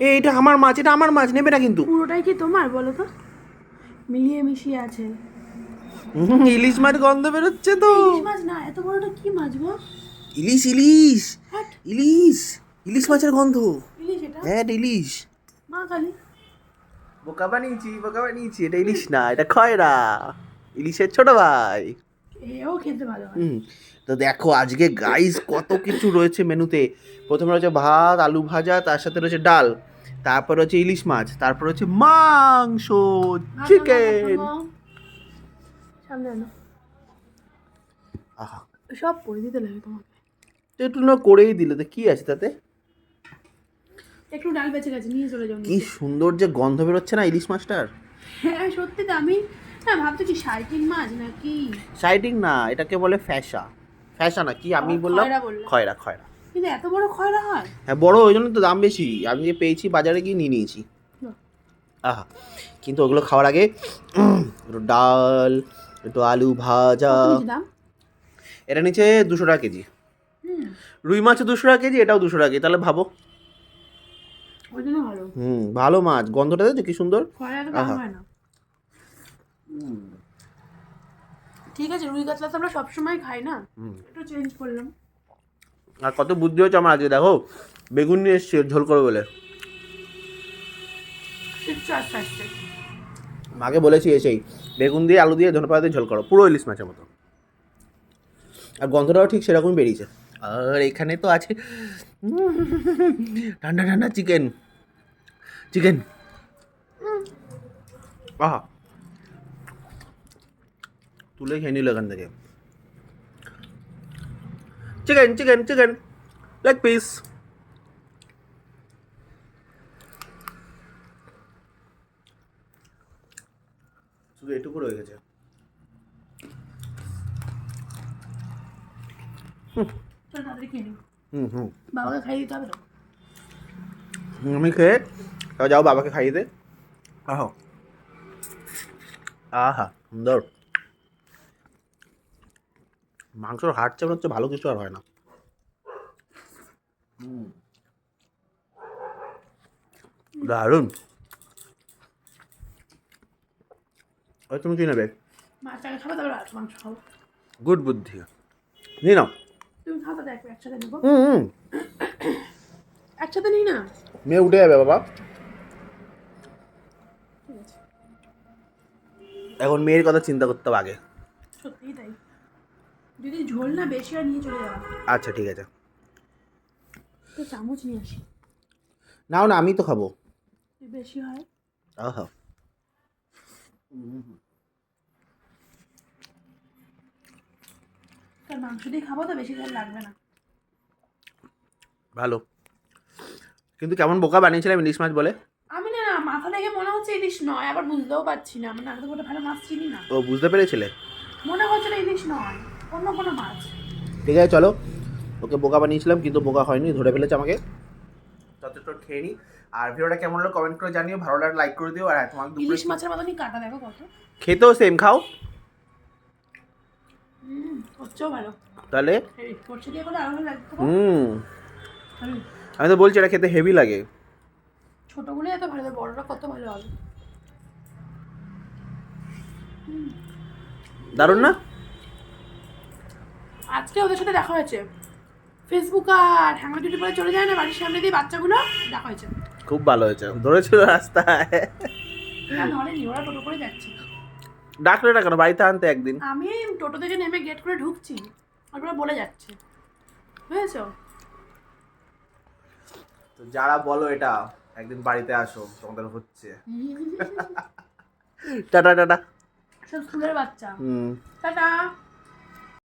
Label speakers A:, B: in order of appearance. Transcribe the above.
A: এই এটা আমার মাছ এটা আমার মাছ নেবে না কিন্তু।
B: পুরোটাই কি তোমার বলো তো? মিলিয়ে মিশিয়ে আছে।
A: ইলিশ মাছ গন্ধ বেরোচ্ছে তো।
B: ইলিশ মাছ না এত বড়টা কি মাছ গো?
A: ইলিশ ইলিশ। ইলিশ ইলিশ মাছের গন্ধ।
B: ইলিশ এটা?
A: হ্যাঁ ইলিশ।
B: মা কালী
A: বোকা বানিয়েছি বোকা বানিয়েছি এটা ইলিশ না এটা খয়রা। ইলিশের ছোট ভাই।
B: এও খেতে ভালো
A: হুম তো দেখো আজকে গাইস কত কিছু রয়েছে মেনুতে। প্রথমে রয়েছে ভাত আলু ভাজা তার সাথে রয়েছে ডাল। তারপর হচ্ছে ইলিশ মাছ তারপর হচ্ছে মাংস চিকেন আহা।
B: সব করে দিতে লাগে তোমাকে।
A: একটু না করেই দিলে তো কি আছে তাতে?
B: একটু ডাল বেঁচে গেছে নিয়ে চলে যাও
A: কি সুন্দর যে গন্ধ বেরোচ্ছে না ইলিশ মাছটার।
B: হ্যাঁ সত্যি তো আমি ভাবছি কি সাইটিং মাছ নাকি?
A: সাইডিং না এটাকে বলে ফ্যাসা। ফ্যাসা না কি আমি বললাম।
B: খয়রা
A: খয়রা।
B: কিন্তু এত বড় খয়রা হয়?
A: হ্যাঁ বড় ওই জন্য তো দাম বেশি। আমি যে পেয়েছি বাজারে গিয়ে নিয়ে নিয়েছি। আহা কিন্তু ওগুলো খাওয়ার আগে একটু ডাল একটু আলু ভাজা। এটা নিচে দুশো টাকা কেজি। রুই মাছ দুশো টাকা কেজি এটাও দুশো টাকা কেজি। তাহলে ভাবো। হুম ভালো মাছ। গন্ধটা দেখো কি সুন্দর।
B: ঠিক আছে রুই কাতলা তো আমরা সবসময় খাই না। একটু চেঞ্জ করলাম।
A: আর কত বুদ্ধি হচ্ছে আমার আজকে, দেখো। বেগুন নিয়ে এসছে, ঝোল করো বলে। মাকে বলেছি এসেই, বেগুন দিয়ে আলু দিয়ে ধনেপাতা দিয়ে ঝোল করো, পুরো ইলিশ মাছের মতো। আর গন্ধটাও ঠিক সেরকমই বেরিয়েছে। আর এখানে তো আছে ঠান্ডা ঠান্ডা চিকেন। চিকেন। আহা। তুলে খেয়ে নিল এখান থেকে। Chicken chicken chicken leg piece শুধু এটুকু রয়ে গেছে।
B: বাবাকে খাইয়ে দিতে হবে
A: আমি খেয়ে যাও বাবাকে খাইয়ে দে। আহো। আহা সুন্দর। মাংসর হাট চাপড় হচ্ছে ভালো কিছু আর হয় না। দারুণ। ওই তুমি কি নেবে? গুড বুদ্ধি। নিয়ে নাও। হুম
B: একসাথে নিই না?
A: মেয়ে উঠে যাবে বাবা। এখন মেয়ের কথা চিন্তা করতে হবে আগে।
B: সত্যিই তাই। যদি ঝোল না বেশি হয় নিয়ে চলে যাওয়া
A: আচ্ছা ঠিক আছে।
B: তো চামচ নিয়ে আসি।
A: নাও না আমি তো খাব।
B: বেশি হয়।
A: আহা।
B: তার মাংস দিয়ে খাব তো বেশি ঝোল লাগবে না।
A: ভালো। কিন্তু কেমন বোকা বানিয়েছিলাম ইলিশ মাছ বলে?
B: আমি না মাথা দেখে মনে হচ্ছে ইলিশ নয় আবার বুঝতেও পারছি না। মানে আমি তো ভালো মাছ চিনি না।
A: ও বুঝতে পেরেছিলে?
B: মনে হচ্ছে না ইলিশ নয়। অন্য কোনো মাছ।
A: ঠিক আছে চলো। ওকে বোকা বানিয়েছিলাম কিন্তু বোকা হয়নি ধরে ফেলেছে আমাকে। ততটা খেয়ে নিই আর ভিডিওটা কেমন হলো কমেন্ট করে জানিও ভালো লাগলে লাইক করে দিও আর হ্যাঁ, তোমাকে দুপুরে
B: ইলিশ মাছের মতনই কাটা দেখো কত।
A: খেতেও সেম খাও।
B: হুম ভালো
A: তাহলে? হুম। আমি তো বলছি এটা খেতে হেভি লাগে।
B: ছোটগুলো এত ভালো বড়রা কত ভালো হবে।
A: দারুণ না?
B: আজকে ওদের সাথে দেখা হয়েছে। ফেসবুক আর হ্যাঙ্গা ডিউটি পরে চলে যায় না বাড়ির সামনে দিয়ে বাচ্চাগুলো দেখা হয়েছে।
A: খুব ভালো হয়েছে ধরেছিল রাস্তায়।
B: না ধরেনি ওরা টোটো করে যাচ্ছে।
A: ডাকলে না কেন? বাড়িতে আনতে একদিন।
B: আমি টোটো থেকে নেমে গেট করে ঢুকছি ওরা বলে যাচ্ছে। বুঝেছ?
A: তো যারা বলো এটা একদিন বাড়িতে আসো তোমাদের হচ্ছে। Tata tata.
B: সব স্কুলের বাচ্চা।
A: হুম।
B: টাটা।